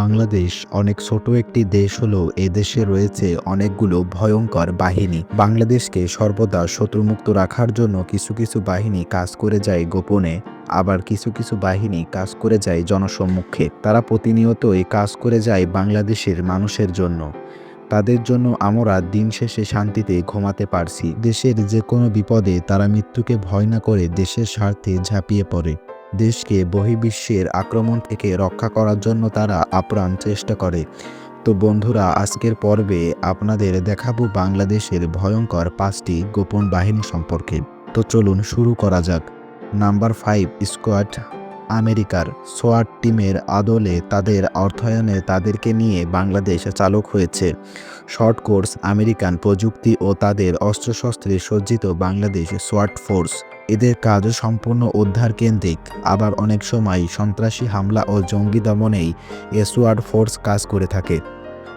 বাংলাদেশ অনেক ছোট একটি দেশ হলেও এদেশে রয়েছে অনেকগুলো ভয়ঙ্কর বাহিনী। বাংলাদেশকে সর্বদা শত্রুমুক্ত রাখার জন্য কিছু কিছু বাহিনী কাজ করে যায় গোপনে, আবার কিছু কিছু বাহিনী কাজ করে যায় জনসম্মুখে। তারা প্রতিনিয়তই কাজ করে যায় বাংলাদেশের মানুষের জন্য। তাদের জন্য আমরা দিন শেষে শান্তিতে ঘুমাতে পারছি। দেশের যে কোনো বিপদে তারা মৃত্যুকে ভয় না করে দেশের স্বার্থে ঝাঁপিয়ে পড়ে। দেশকে বহির্বিশ্বের আক্রমণ থেকে রক্ষা করার জন্য তারা আপ্রাণ চেষ্টা করে। তো বন্ধুরা, আজকের পর্বে আপনাদের দেখাবো বাংলাদেশের ভয়ঙ্কর পাঁচটি গোপন বাহিনী সম্পর্কে। তো চলুন শুরু করা যাক। নাম্বার ফাইভ, স্কোয়াড আমেরিকার সোয়াট টিমের আদলে তাদের অর্থায়নে তাদেরকে নিয়ে বাংলাদেশ চালক হয়েছে। শর্ট কোর্স আমেরিকান প্রযুক্তি ও তাদের অস্ত্রশস্ত্রে সজ্জিত বাংলাদেশ সোয়াট ফোর্স। এদের কাজ সম্পূর্ণ উদ্ধার কেন্দ্রিক আবার অনেক সময় সন্ত্রাসী হামলা ও জঙ্গি দমনেই এ সোয়াট ফোর্স কাজ করে থাকে।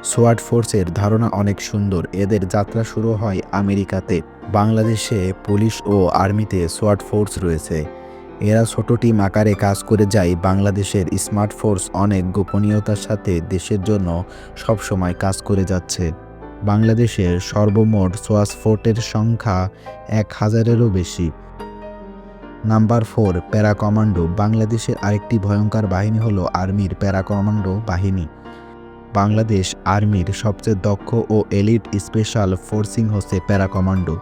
সোয়ার্ড ফোর্সের ধারণা অনেক সুন্দর। এদের যাত্রা শুরু হয় আমেরিকাতে। বাংলাদেশে পুলিশ ও আর্মিতে সোয়াট ফোর্স রয়েছে। এরা ছোট টিম আকারে কাজ করে যায়। বাংলাদেশের স্মার্ট ফোর্স অনেক গোপনীয়তার সাথে দেশের জন্য সবসময় কাজ করে যাচ্ছে। বাংলাদেশের সর্বমোট সোয়াস ফোর্টের সংখ্যা এক হাজারেরও বেশি। নাম্বার ফোর প্যারা কমান্ডো বাংলাদেশের আরেকটি ভয়ঙ্কর বাহিনী হলো আর্মির প্যারা কমান্ডো বাহিনী। বাংলাদেশ আর্মির সবচেয়ে দক্ষ ও এলিট স্পেশাল ফোর্সিং হচ্ছে প্যারা কমান্ডো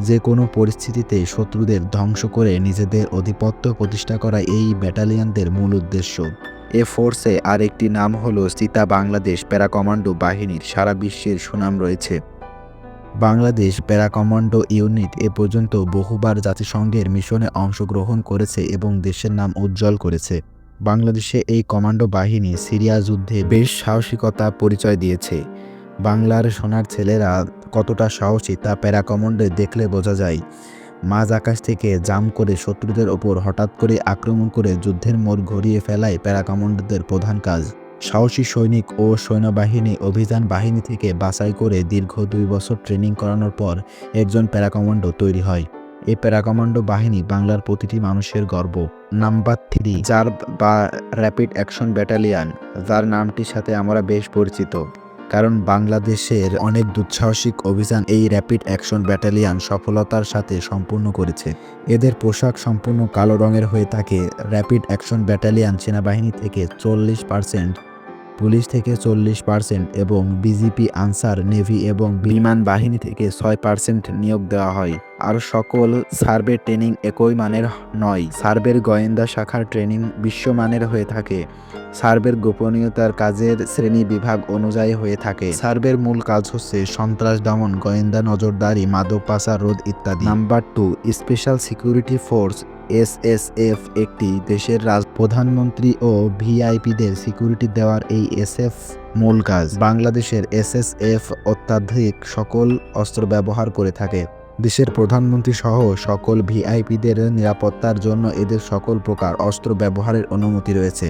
যে কোনো পরিস্থিতিতে শত্রুদের ধ্বংস করে নিজেদের আধিপত্য প্রতিষ্ঠা করা এই ব্যাটালিয়ানদের মূল উদ্দেশ্য। এ ফোর্সে আরেকটি নাম হলো সীতা বাংলাদেশ প্যারা কমান্ডো বাহিনীর। সারা বিশ্বের সুনাম রয়েছে। বাংলাদেশ প্যারা কমান্ডো ইউনিট এ পর্যন্ত বহুবার জাতিসংঘের মিশনে অংশগ্রহণ করেছে এবং দেশের নাম উজ্জ্বল করেছে। বাংলাদেশে এই কমান্ডো বাহিনী সিরিয়া যুদ্ধে বেশ সাহসিকতা পরিচয় দিয়েছে। বাংলার সোনার ছেলেরা কতটা সাহসী তা প্যারা কমান্ডো দেখলে বোঝা যায়। মাঝ আকাশ থেকে জাম করে শত্রুদের ওপর হঠাৎ করে আক্রমণ করে যুদ্ধের মোড় ঘুরিয়ে ফেলায় প্যারা কমান্ডোদের প্রধান কাজ। সাহসী সৈনিক ও সৈন্যবাহিনী অভিযান বাহিনী থেকে বাছাই করে দীর্ঘ দুই বছর ট্রেনিং করানোর পর একজন প্যারাকমান্ডো তৈরি হয়। এই প্যারাকমান্ডো বাহিনী বাংলার প্রতিটি মানুষের গর্ব। নাম্বার থ্রি, যার বা র্যাপিড অ্যাকশন ব্যাটালিয়ান, যার নামটির সাথে আমরা বেশ পরিচিত। কারণ বাংলাদেশের অনেক দুঃসাহসিক অভিযান এই র্যাপিড অ্যাকশন ব্যাটালিয়ান সফলতার সাথে সম্পূর্ণ করেছে। এদের পোশাক সম্পূর্ণ কালো রঙের হয়ে থাকে। র্যাপিড অ্যাকশন ব্যাটালিয়ান সেনাবাহিনী থেকে চল্লিশ পার্সেন্ট পুলিশ থেকে চল্লিশ পার্সেন্ট এবং বিজিপি আনসার, নেভি এবং বিমান বাহিনী থেকে ছয় পার্সেন্ট নিয়োগ দেওয়া হয়। আর সকল সার্ভে ট্রেনিং একই মানের নয়। সার্ভের গোয়েন্দা শাখার ট্রেনিং বিশ্বমানের হয়ে থাকে। সার্ভের গোপনীয়তার কাজের শ্রেণি বিভাগ অনুযায়ী হয়ে থাকে। সার্ভের মূল কাজ হচ্ছে সন্ত্রাস দমন, গোয়েন্দা নজরদারি, মাদক পাচার, রোধ ইত্যাদি। Number two special security force SSF একটি দেশের রাজ প্রধানমন্ত্রী ও ভিআইপিদের সিকিউরিটি দেওয়ার এই এসএফ মূল কাজ। বাংলাদেশের এসএসএফ অত্যাধিক সকল অস্ত্র ব্যবহার করে থাকে। দেশের প্রধানমন্ত্রী সহ সকল ভিআইপিদের নিরাপত্তার জন্য এদের সকল প্রকার অস্ত্র ব্যবহারের অনুমতি রয়েছে।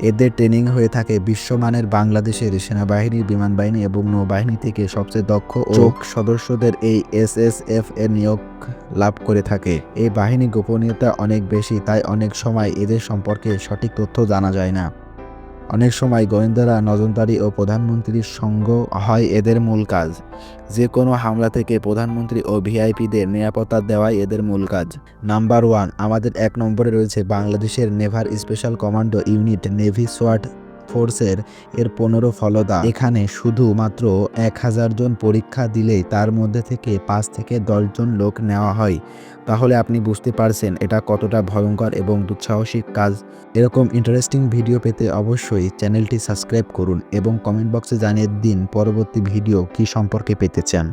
এদের ট্রেনিং হয়ে থাকে বিশ্বমানের বাংলাদেশের সেনাবাহিনী বিমান বাহিনী এবং নৌবাহিনী থেকে সবচেয়ে দক্ষ ও সদস্যদের এই এস এস এফ এর নিয়োগ লাভ করে থাকে। এই বাহিনী গোপনীয়তা অনেক বেশি তাই অনেক সময় এদের সম্পর্কে সঠিক তথ্য জানা যায় না। অনেক সময় গোয়েন্দারা নজরদারি ও প্রধানমন্ত্রীর সঙ্গ হয় এদের মূল কাজ। যে কোনো হামলা থেকে প্রধানমন্ত্রী ও ভিআইপিদের নিরাপত্তা দেওয়াই এদের মূল কাজ। নাম্বার ওয়ান, আমাদের এক নম্বরে রয়েছে বাংলাদেশের নেভার স্পেশাল কমান্ডো ইউনিট, নেভি সোয়াট ফোর্সের এর পনেরো ফলদা। এখানে শুধুমাত্র এক হাজার জন পরীক্ষা দিলেই তার মধ্যে থেকে পাঁচ থেকে দশজন লোক নেওয়া হয়। তাহলে আপনি বুঝতে পারছেন এটা কতটা ভয়ঙ্কর এবং দুঃসাহসিক কাজ। এরকম ইন্টারেস্টিং ভিডিও পেতে অবশ্যই চ্যানেলটি সাবস্ক্রাইব করুন এবং কমেন্ট বক্সে জানিয়ে দিন পরবর্তী ভিডিও কী সম্পর্কে পেতে চান।